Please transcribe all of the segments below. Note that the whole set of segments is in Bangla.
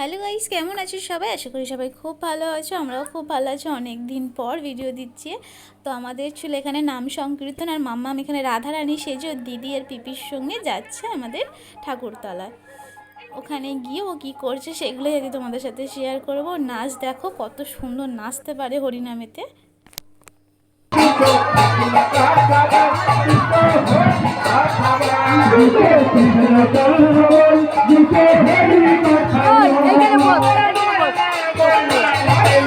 হ্যালো গাইস, কেমন আছো সবাই? আশা করি সবাই খুব ভালো আছো, আমরাও খুব ভালো আছি অনেক দিন পর ভিডিও দিচ্ছি। তো আমাদের ছিল এখানে নাম সংকীর্তন আর মাম্মাম এখানে রাধারানী সেজে ওর দিদি আর পিপির সঙ্গে যাচ্ছে আমাদের ঠাকুরতলায়। ওখানে গিয়ে ও কী করছে সেগুলোই আজকে তোমাদের সাথে শেয়ার করব। নাচ দেখো, কত সুন্দর নাচতে পারে হরিনামেতে।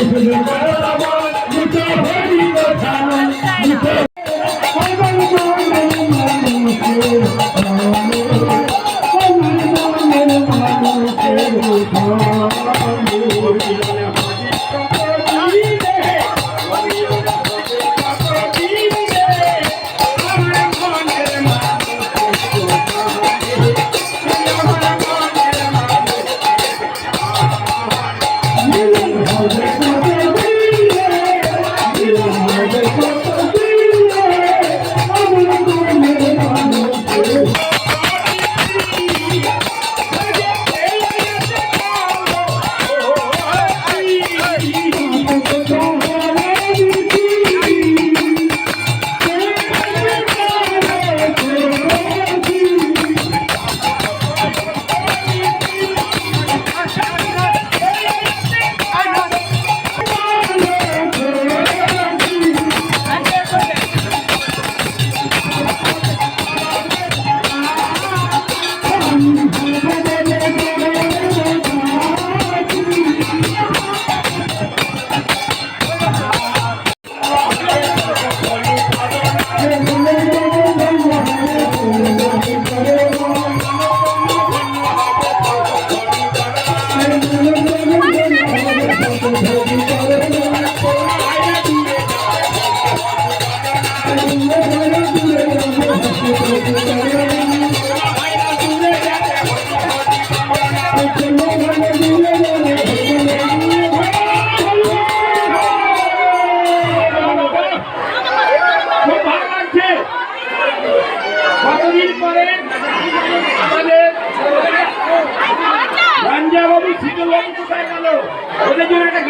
খুব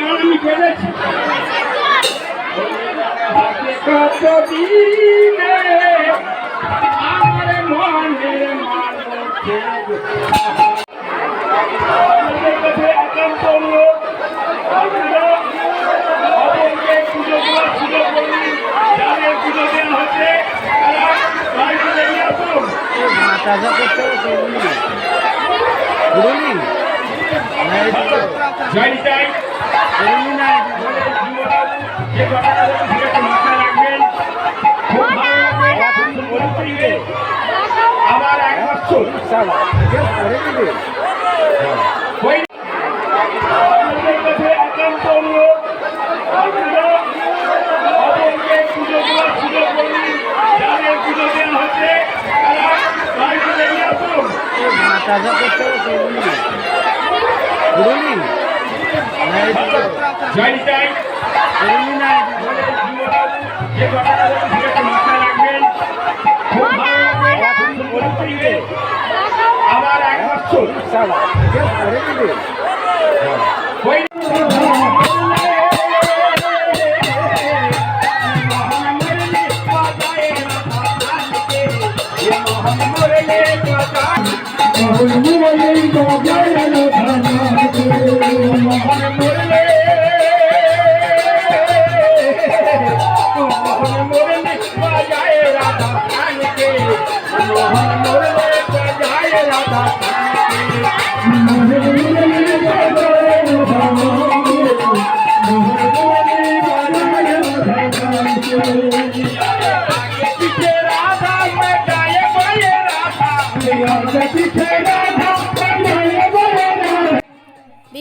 দেওয়া হচ্ছে তারা বাড়িতে বেরিয়ে আসুন তাজা করতে হবে আবার এক বছর সাবা পরে দিবে ওই আবার এক বছর। সাবা পরে দিবে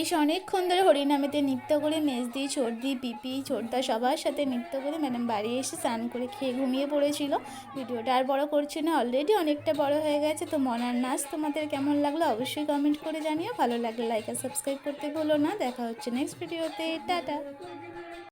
বেশ অনেকক্ষণ ধরে হরিনামেতে নৃত্য করে মেজদি ছোটদি পিপি, ছোটদা সবার সাথে নৃত্য করে ম্যাডাম বাড়ি এসে স্নান করে খেয়ে ঘুমিয়ে পড়েছিল। ভিডিওটা আর বড় করছে না অলরেডি অনেকটা বড় হয়ে গেছে। তো মনার নাচ তোমাদের কেমন লাগল অবশ্যই কমেন্ট করে জানিও। ভালো লাগলে লাইক আর সাবস্ক্রাইব করতে ভুলো না। দেখা হচ্ছে নেক্সট ভিডিওতে টাটা।